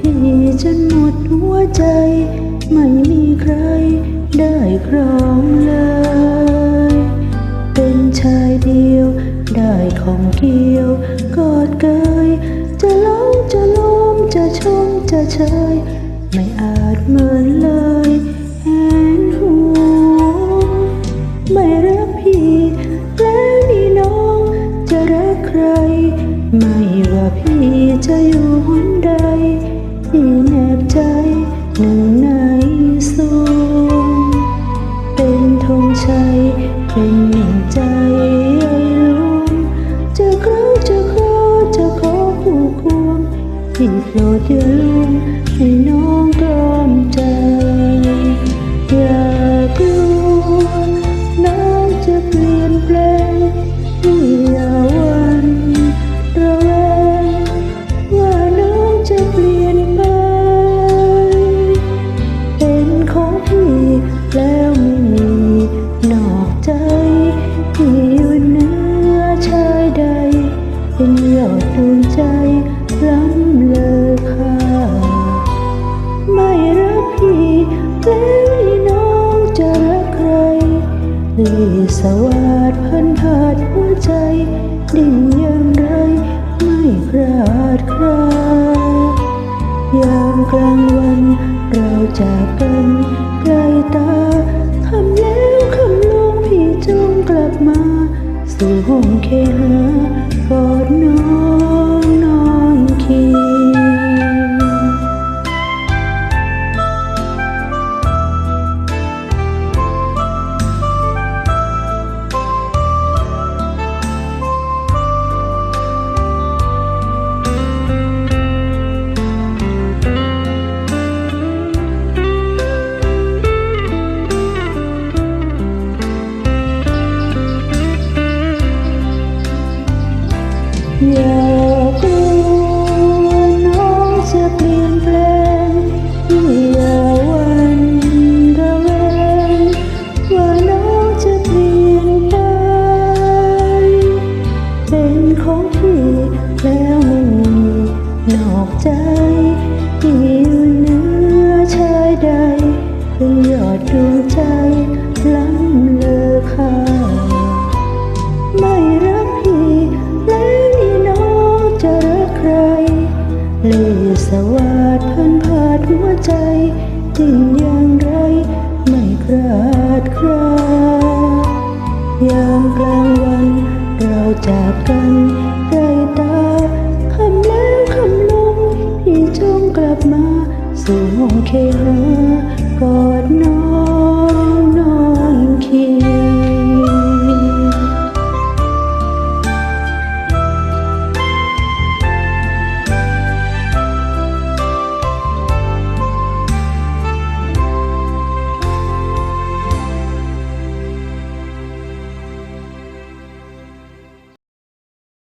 พี่จนหมดหัวใจ ไม่มีใครได้ครองเลย เป็นชายเดียว ได้ของเกียว กอดเกย จะเล่าจะลมจะชมจะเชย ไม่อาจเหมือนเลยแหนหูไม่รักพี่ แล้วนี่น้องจะรักใคร ไม่ว่าพี่จะอยู่ ที่โปรดอย่าลวงให้น้องกลอมใจอย่ากลัวน้องจะเปลี่ยนแปลงที่อย่าหวันระแวงว่าน้องจะเปลี่ยนไปเป็นของพี่แล้วไม่มีนอกใจที่อยู่เหนือชายใดเป็นยอดดวงใจ ล้ำเลอค่าไม่รักพี่แล้วนี่น้องจะรักใครลีสวาดพันผาดหัวใจดิ้นอย่างไรไม่คราดครายามกลางวันเราจากกันไกลตาคำแล้วคำลงพี่จงกลับมา สู่ห้องเคหา อย่ากลัวน้องจะเปลี่ยนแปลงอย่าหวันระแวงว่าน้องจะเปลี่ยนไปเป็นของพี่แล้วไม่มีนอกใจที่ เลสวาดพันผาดหัวใจดิ้นอย่างไรไม่คราดครายามกลางวันเราจากกันไกลตาคำแล้วคำลงพี่จงกลับมา สู่ห้องเคหากอดน้อง